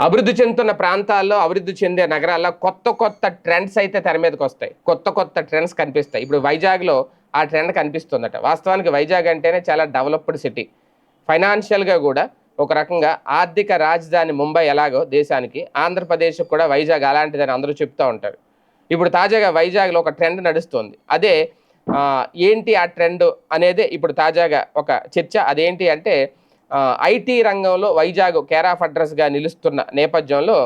అభివృద్ధి చెందుతున్న ప్రాంతాల్లో అభివృద్ధి చెందే నగరాల్లో కొత్త కొత్త ట్రెండ్స్ అయితే తెర మీదకి వస్తాయి. కొత్త కొత్త ట్రెండ్స్ కనిపిస్తాయి. ఇప్పుడు వైజాగ్లో ఆ ట్రెండ్ కనిపిస్తుందట. వాస్తవానికి వైజాగ్ అంటేనే చాలా డెవలప్డ్ సిటీ. ఫైనాన్షియల్గా కూడా ఒక రకంగా ఆర్థిక రాజధాని ముంబై ఎలాగో దేశానికి ఆంధ్రప్రదేశ్ కూడా వైజాగ్ అలాంటిదని అందరూ చెప్తూ ఉంటారు. ఇప్పుడు తాజాగా వైజాగ్లో ఒక ట్రెండ్ నడుస్తుంది. అదే ఏంటి ఆ ట్రెండ్ అనేది ఇప్పుడు తాజాగా ఒక చర్చ. అదేంటి అంటే ఐటీ రంగంలో వైజాగ్ కేర్ ఆఫ్ అడ్రస్గా నిలుస్తున్న నేపథ్యంలో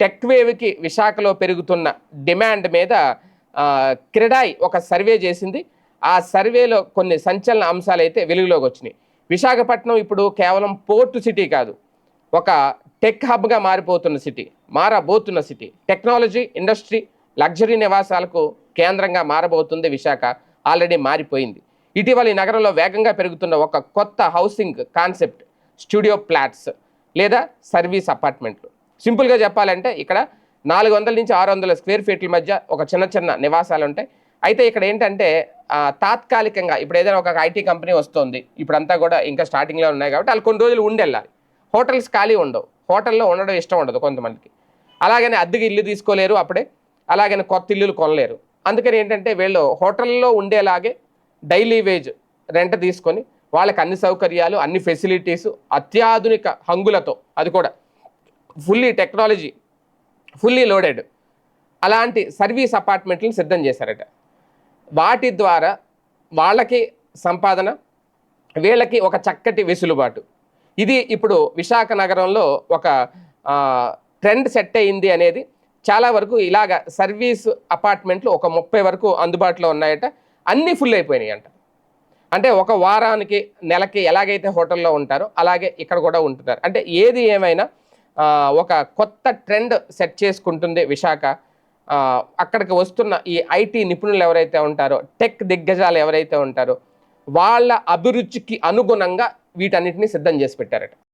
టెక్వేవ్కి విశాఖలో పెరుగుతున్న డిమాండ్ మీద క్రిడాయి క్రెడాయ్ ఒక సర్వే చేసింది. ఆ సర్వేలో కొన్ని సంచలన అంశాలు అయితే వెలుగులోకి వచ్చినాయి. విశాఖపట్నం ఇప్పుడు కేవలం పోర్టు సిటీ కాదు ఒక టెక్ హబ్గా మారిపోతున్న సిటీ మారబోతున్న సిటీ టెక్నాలజీ ఇండస్ట్రీ లగ్జరీ నివాసాలకు కేంద్రంగా మారబోతుంది విశాఖ ఆల్రెడీ మారిపోయింది. ఇటీవల ఈ నగరంలో వేగంగా పెరుగుతున్న ఒక కొత్త హౌసింగ్ కాన్సెప్ట్ స్టూడియో ప్లాట్స్ లేదా సర్వీస్ అపార్ట్మెంట్లు. సింపుల్గా చెప్పాలంటే ఇక్కడ నాలుగు వందల నుంచి ఆరు వందల స్క్వేర్ ఫీట్ల మధ్య ఒక చిన్న చిన్న నివాసాలు ఉంటాయి. అయితే ఇక్కడ ఏంటంటే తాత్కాలికంగా ఇప్పుడు ఏదైనా ఒక ఐటీ కంపెనీ వస్తుంది. ఇప్పుడంతా కూడా ఇంకా స్టార్టింగ్లో ఉన్నాయి కాబట్టి వాళ్ళు కొన్ని రోజులు ఉండెళ్ళాలి. హోటల్స్ ఖాళీ ఉండవు. హోటల్లో ఉండడం ఇష్టం ఉండదు కొంతమందికి. అలాగని అద్దెకి ఇల్లు తీసుకోలేరు అప్పుడే. అలాగని కొత్త ఇల్లులు కొనలేరు. అందుకని ఏంటంటే వీళ్ళు హోటల్లో ఉండేలాగే డైలీ వేజ్ రెంట్ తీసుకొని వాళ్ళకి అన్ని సౌకర్యాలు అన్ని ఫెసిలిటీస్ అత్యాధునిక హంగులతో అది కూడా. ఫుల్లీ టెక్నాలజీ ఫుల్లీ లోడెడ్ అలాంటి సర్వీస్ అపార్ట్మెంట్లను సిద్ధం చేశారట. వాటి ద్వారా వాళ్ళకి సంపాదన వీళ్ళకి ఒక చక్కటి వెసులుబాటు. ఇది ఇప్పుడు విశాఖ నగరంలో ఒక ట్రెండ్ సెట్ అయింది అనేది చాలా వరకు ఇలాగ సర్వీస్ అపార్ట్మెంట్లు ఒక ముప్పై వరకు అందుబాటులో ఉన్నాయట. అన్నీ ఫుల్ అయిపోయినాయి అంట అంటే ఒక వారానికి నెలకి ఎలాగైతే హోటల్లో ఉంటారో అలాగే ఇక్కడ కూడా ఉంటున్నారు. అంటే ఏది ఏమైనా ఒక కొత్త ట్రెండ్ సెట్ చేసుకుంటుంది విశాఖ. అక్కడికి వస్తున్న ఈ ఐటీ నిపుణులు ఎవరైతే ఉంటారో టెక్ దిగ్గజాలు ఎవరైతే ఉంటారో వాళ్ళ అభిరుచికి అనుగుణంగా వీటన్నిటిని సిద్ధం చేసి పెట్టారట.